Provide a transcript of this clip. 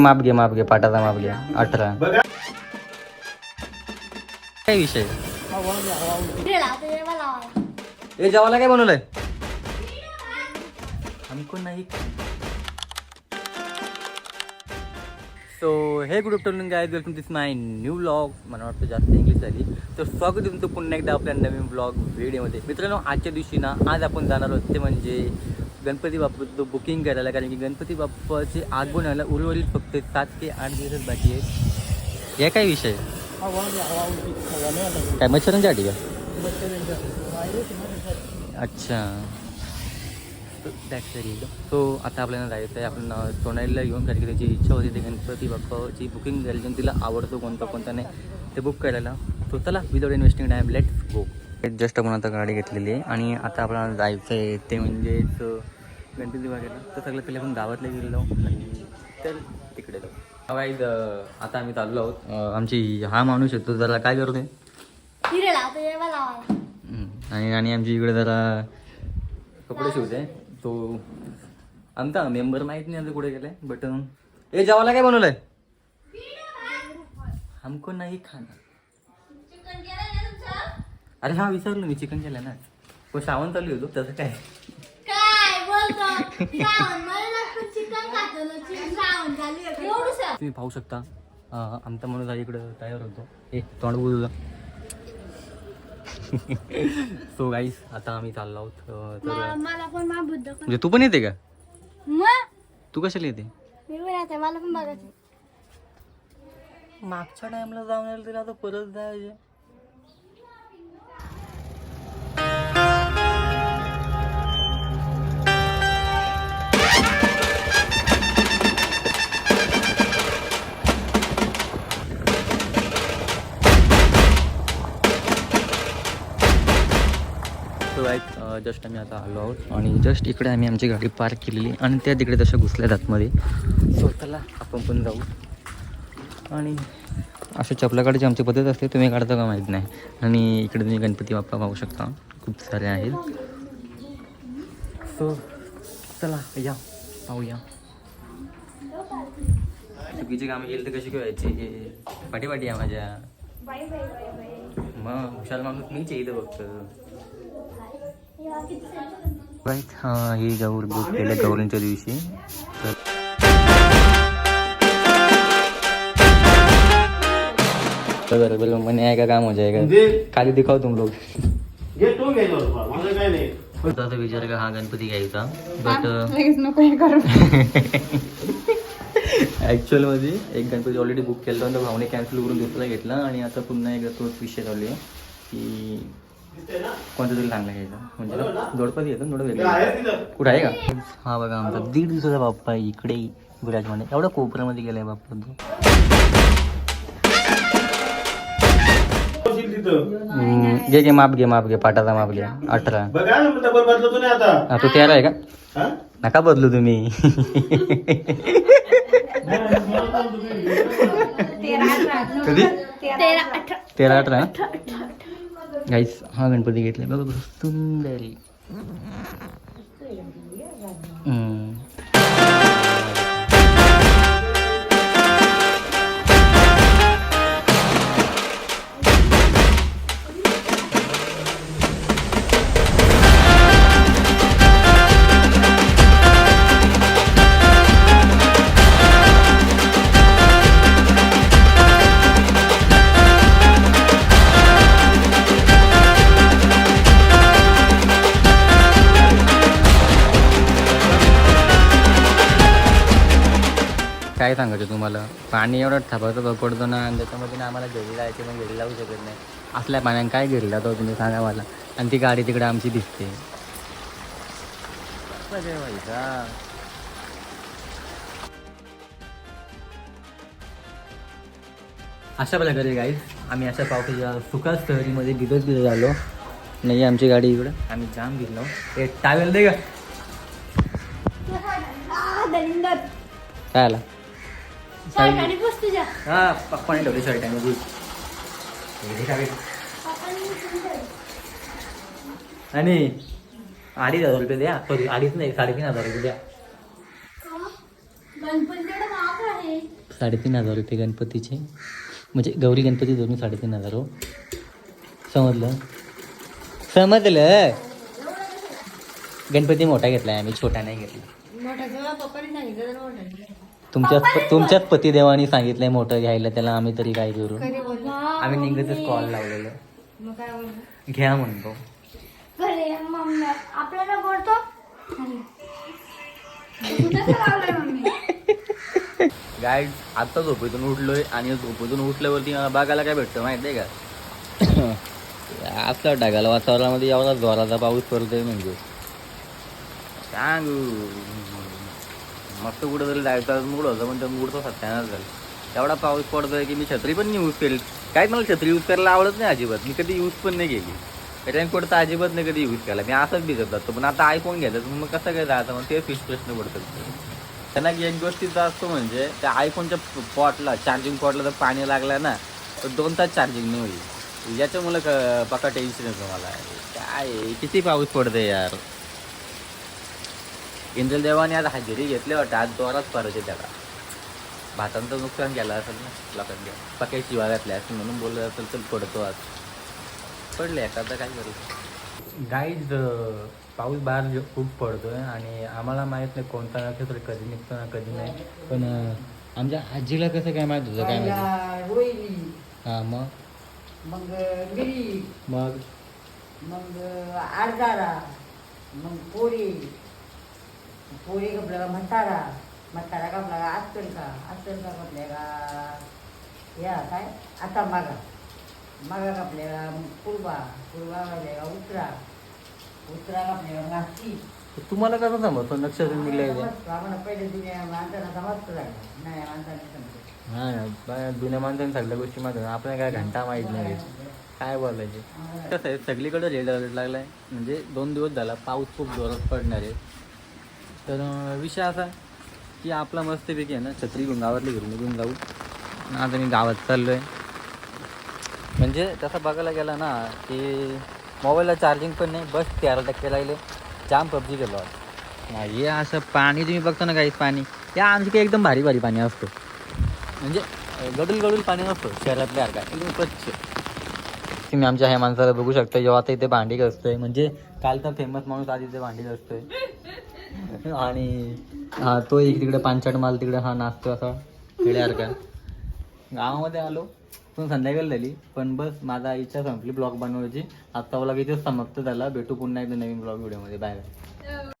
माप घे माप घे पाटाचा माप घे. अठरा. काय विषय? ए जेवायला काय बनवलंय? हमको नाही? सो हे गुड आफ्टरनून काय welcome this my new blog मला वाटतं जास्त इंग्लिश झाली. तर स्वागत तुमचं पुन्हा एकदा आपल्या नवीन ब्लॉग व्हिडिओमध्ये मित्रांनो आजच्या दिवशी ना आज आपण जाणार आहोत ते म्हणजे गणपती बाप्पाचं बुकिंग करायला कारण की गणपती बाप्पाचे आगमन व्हायला उर्वरित फक्त सात ते आठ दिवस बाकी आहेत. हे काय विषय? काय मच्छरांच्या आठी का? अच्छा. सो आता आपल्याला जायचं आहे आपण अं, सोनालीला घेऊन कारण की त्याची इच्छा होती ते गणपती बाप्पाची बुकिंग करायची आणि तिला आवडतो कोणता कोणता नाही ते बुक करायला. तो चला without investing time let's go just आपण आता गाडी घेतलेली आहे आणि आता आपल्याला जायचं आहे ते म्हणजेच गणपती बागेला तर सगळं पहिले आपण गावातले गेलेलो आणि तर तिकडे जाऊ. वाईज आता आम्ही चाललो आहोत. आमची हा माणूस येतो जरा काय करतोय. आणि आणि आमची इकडे जरा कपडे शिवते. तो आमचा मेंबर माहीत नाही आता कुठे गेलाय बट ए जेवायला काय बनवलंय? हमको नाही खाना अरे हा विसरलो मी चिकन केलं ना. पण श्रावण चालू होतो तसं काय? तुम्ही पाहू शकता. आमचा माणूस आहे इकडं तयार होतो. ए तोंड बोलू सो गाईस आता आम्ही चाललो आहोत अं, तर मला पण मा बुद्ध म्हणजे तू पण येते का? तू कशाला येते? मी पण येते मला पण बघायचं मागच्या टाइमला जाऊन आलं तरी आता परत जायचे जस्ट आम्ही आता आलो आहोत आणि जस्ट इकडे आम्ही आमची गाडी पार्क केलेली आणि त्या तिकडे तशा घुसल्यात आतमध्ये सो चला आपण पण जाऊ. आणि अशा चपला काढायची आमची पद्धत असते तुम्ही काढता का माहीत नाही. आणि इकडे तुम्ही गणपती बाप्पा पाहू शकता. खूप सारे आहेत. सो चला या. पाहूया. चुकीची कामं केली तर कशी करायची? पाठी पाठी आहे माझ्या. मग हुशार माणूस मीच फक्त. राईट हां ही गौर बुक केलं गौरींच्या दिवशी. तर बरं बरं म्हणे आहे का काम हो जाएगा खाली दिखाव तुम लोग तू बरोबर विचार का हा गणपती घ्यायचा? बट लगेच नको हे करू. ॲक्च्युअलमध्ये एक गणपती ऑलरेडी बुक केला होता भावने कॅन्सल करून दुसरा घेतला आणि आता पुन्हा एकदा तोच विषय चालू आहे की कोणता तरी चांगला घ्यायचा. म्हणजे जोडपती येतो थोडं वेगळं कुठं आहे का? हा बघा आमचा दीड दिवसाचा बाप्पा आहे इकडे विराजमान. एवढा कोपऱ्यामध्ये गेलाय बाप्पा तो. घे घे माप घे माप घे पाटाचा माप घे. अठरा. हा तो तेरा आहे का? नका बदलू तुम्ही. कधी? तेरा अठरा. गाईस हा गणपती घेतलाय. बघा बघा सुंदर. काय सांगायचं तुम्हाला? पाणी एवढं थापाचं पडतो ना आणि त्याच्यामध्ये ना आम्हाला घरी जायचे पण घरी लावू शकत नाही. असल्या पाण्याने काय घरी लावतो तुम्ही सांगा मला. आणि ती गाडी तिकडे आमची दिसते? अशा प्रकारे गाईज आम्ही अशा पावसाच्या सुखात सहरीमध्ये भिजत भिजत आलो. नाही आमची गाडी इकडं. आम्ही जाम भिजलो ए टावेल दे का काय आला? हा पप्पाने ठेवली शर्ट आणि अडीच हजार रुपये द्या. सॉरी अडीच नाही साडेतीन हजार रुपये द्या. साडेतीन हजार रुपये गणपतीचे. म्हणजे गौरी गणपती धरून साडेतीन हजार हो. समजलं? समजलं? गणपती मोठा घेतलाय आम्ही छोटा नाही घेतला. मोठा तुमच्याच तुमच्याच पतिदेवानी सांगितलंय मोठं घ्यायला त्याला आम्ही तरी काय करू? आम्ही निघतच कॉल लावलेलं. मग काय बोलला घ्या म्हणतो. घरी मम्मी. आपल्याला बोलतो? गाईड आत्ता झोपेतून उठलोय आणि झोपेतून उठल्यावरती मला बघायला काय भेटतं माहिती आहे का? असलं टाकायला वातावरणामध्ये एवढा जोराचा पाऊस पडतोय म्हणजे. सांगू. मस्त कुठं तरी जायचा मूड होतं पण ते मूड तो सत्यानाच झालं. एवढा पाऊस पडतोय की मी छत्री पण नाही यूज केली. काय मला छत्री यूज करायला आवडत नाही अजिबात. मी कधी यूज पण नाही केली. रेनकोट तर अजिबात नाही कधी यूज केला. मी असंच भिजत जातो पण आता आयफोन घ्यायचं तर मग कसं काय जायचं? मग ते फिश प्रश्न पडतात त्यांना एक गोष्टीचा असतो म्हणजे त्या आयफोनच्या पॉटला चार्जिंग पॉटला जर पाणी लागलं ना तर दोन तास चार्जिंग नाही होईल. याच्यामुळं क- पक्का टेन्शन येतं मला काय किती पाऊस पडते यार? इंद्रल देवाने आज हजेरी घेतली वाटतं. आज जोरात पडायचे त्याला भातांचं नुकसान केलं असेल ना लोकांच्या पक्या शिवा घातल्या असेल म्हणून बोललं असेल तर पडतो आज. पडले आता काय करू? गाईज पाऊस बाहेर जो- खूप पडतोय आणि आम्हाला माहीत नाही कोणता नक्षत्र कधी निघतो ना कधी नाही. पण आमच्या आजीला कसं काय माहीत होतं काय माहिती? हां मग? मग गिरी. मग? मग आरदारा. मग पोळी पोळी का म्हातारा म्हातारा कपला का आस्तर का आस्तर का कपल्या का? या काय? आता मागा. मागा कपल्या का मग पूर्वा पूर्वा कपल्या का उत्तरा उत्तरा कपल्या का नाशिक तुम्हाला कसं समजतो नक्षत्र आम्हाला पहिले दुनिया माणसाला समजतं लागलं नाही माणसाने समजत हां बा- जुन्या माणसांनी सगळ्या गोष्टी आहेत. आपल्याला काय घंटा माहीत नाही. काय बोलायचे? कसं आहे? सगळीकडे रेड अलर्ट लागला आहे म्हणजे दोन दिवस झाला. पाऊस खूप जोरात पडणार आहे. तर विषय असा की आपला मस्तपैकी आहे ना छत्री घेऊन गावातली घरी निघून जाऊ. आता मी गावात चाललो आहे म्हणजे तसं बघायला गेला ना की मोबाईलला चार्जिंग पण नाही बस तेरा टक्के राहिले. जाम पबजी गेलो आज. हे असं पाणी तुम्ही बघता ना काहीच पाणी. या आमची एकदम भारी भारी पाणी असतं. म्हणजे गडूल गडूल पाणी नसतं शहरातल्या अर्धा एकदम स्वच्छ. तुम्ही आमच्या ह्या माणसाला बघू शकता जेव्हा आता इथे भांडी घासतोय. म्हणजे कालचा फेमस माणूस आज इथे भांडी घासतोय. आणि हा तो एक तिकडे पांचाट माल तिकडे हा नाचतो असा खेड्यासारखा. गावामध्ये आलो पण संध्याकाळी झाली पण बस माझा इच्छा संपली ब्लॉग बनवायची. आत्ता ब्लॉग इथेच समाप्त झाला? भेटू पुन्हा एकदा नवीन ब्लॉग व्हिडिओमध्ये. Bye bye. हो.